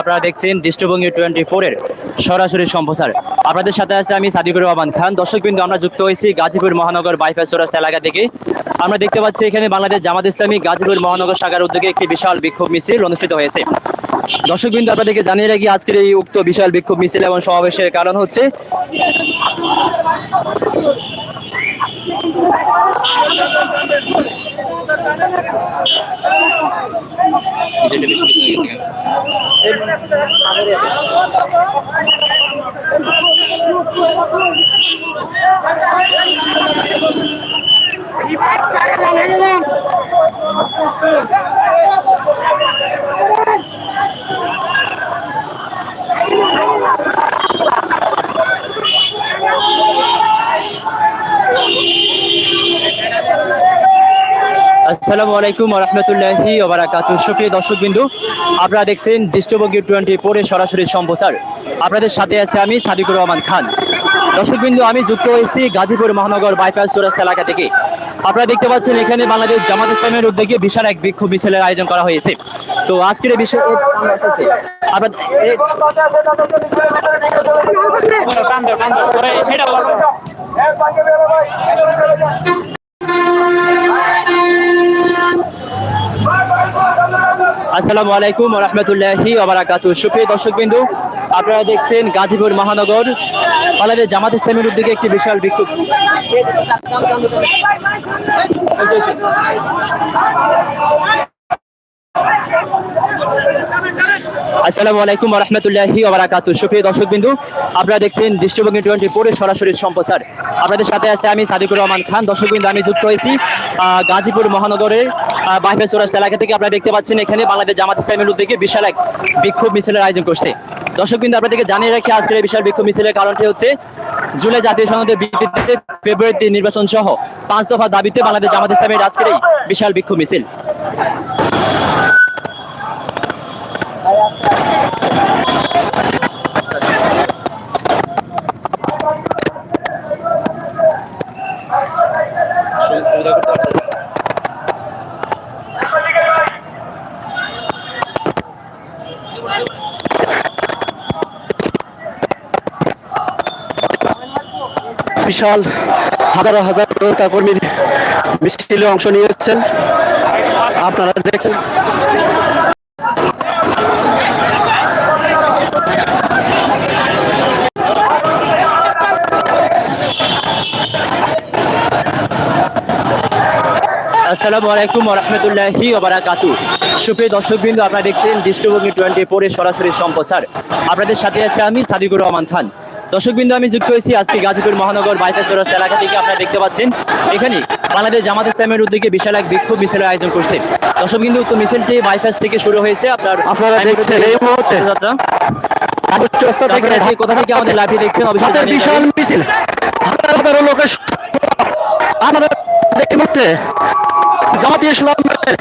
আপনারা দেখছেন দৃষ্টিভঙ্গি সরাসরি সম্প্রচার। আপনাদের সাথে আছে আমি রহমান খান। আমরা যুক্ত হয়েছি গাজীপুর মহানগর বাইপাস এলাকা থেকে। আমরা দেখতে পাচ্ছি এখানে বাংলাদেশ জামাত ইসলামী গাজীপুর মহানগর শাখার উদ্যোগে একটি বিশাল বিক্ষোভ মিছিল অনুষ্ঠিত হয়েছে। দর্শক বিন্দু আপনাদেরকে জানিয়ে রাখি, আজকের এই উক্ত বিশাল বিক্ষোভ মিছিল এবং সমাবেশের কারণ হচ্ছে বিষয়টা বেশি কিছু হয়ে গেছে কেন আসসালামু আলাইকুম রহমতুল্লাহি ওবারাকাতু সুপ্রিয় দর্শক বিন্দু আপনারা দেখছেন দৃষ্টভঙ্গি টোয়েন্টি ফোরের সরাসরি সম্প্রচার। আপনাদের সাথে আছে আমি সাদিকুর রহমান খান। দর্শক বিন্দু আমি যুক্ত হয়েছি গাজীপুর মহানগর বাইপাস চৌরাস্তা এলাকা থেকে। আপনারা দেখতে পাচ্ছেন এখানে বাংলাদেশ জামাত ইসলামের উদ্যোগে বিশাল এক বিক্ষোভ মিছিলের আয়োজন করা হয়েছে। তো আজকের এই বিষয়ে আপনাদের আসসালামু আলাইকুম রহমতুল্লাহি আবরাকাতু সুপ্রিয় দর্শক বিন্দু আপনারা দেখছেন গাজীপুর মহানগর বাংলাদেশ জামাত ইসলামের উদ্যোগে একটি বিশাল বিক্ষোভ। আসসালামু আলাইকুম রহমতুল্লাহি ওবারাকাতু। সুপ্রিয় দর্শক বিন্দু আপনারা দেখছেন দৃষ্টিভঙ্গি টোয়েন্টি ফোরের সরাসরি সম্প্রচার। আপনাদের সাথে আছে আমি সাদিকুর রহমান খান। দর্শক আমি যুক্ত হয়েছি গাজীপুর মহানগরের বাইফে চৌরাস্তা এলাকা থেকে আপনারা দেখতে পাচ্ছেন এখানে বাংলাদেশ জামাত ইসলামের উদ্যোগে বিশাল এক বিক্ষোভ মিছিলের আয়োজন করছে। দর্শক আপনাদেরকে জানিয়ে রাখি, আজকের এই বিশাল বিক্ষোভ মিছিলের কারণটি হচ্ছে জুলাই জাতীয় সংসদের ভিত্তিতে ফেব্রুয়ারিতে নির্বাচন সহ পাঁচ দফা দাবিতে বাংলাদেশ জামাত ইসলামের আজকের এই বিশাল বিক্ষোভ মিছিল। বিশাল হাজারো হাজার নেতা কর্মীর মিছিলে অংশ নিয়েছেন। আপনারা দেখছেন। আসসালামু আলাইকুম রহমতুল্লাহি ওবারাকাতু। সুপ্রিয় দর্শকবৃন্দ, আপনারা দেখছেন দৃষ্টিভঙ্গি টোয়েন্টি ফোরের সরাসরি সম্প্রচার। আপনাদের সাথে আছে আমি সাদিকুর রহমান খান। দর্শকবৃন্দ আমি যুক্ত হয়েছি আজকে গাজীপুর মহানগর বাইপাস চৌরাস্তা এলাকা থেকে। আপনারা দেখতে পাচ্ছেন এখানে বাংলাদেশ জামাত ইসলামের উদ্যোগে বিশাল এক বিক্ষোভ মিছিলের আয়োজন করছে। দর্শকবৃন্দ উক্ত মিছিলটি বাইপাস থেকে শুরু হয়েছে। আপনার আপনারা দেখছেন এই মুহূর্তে। কোথা থেকে আমাদের লাইভে দেখছেন বিশাল মিছিল। হাজার হাজারো লোকের মুহূর্তে জামাতি ইসলামের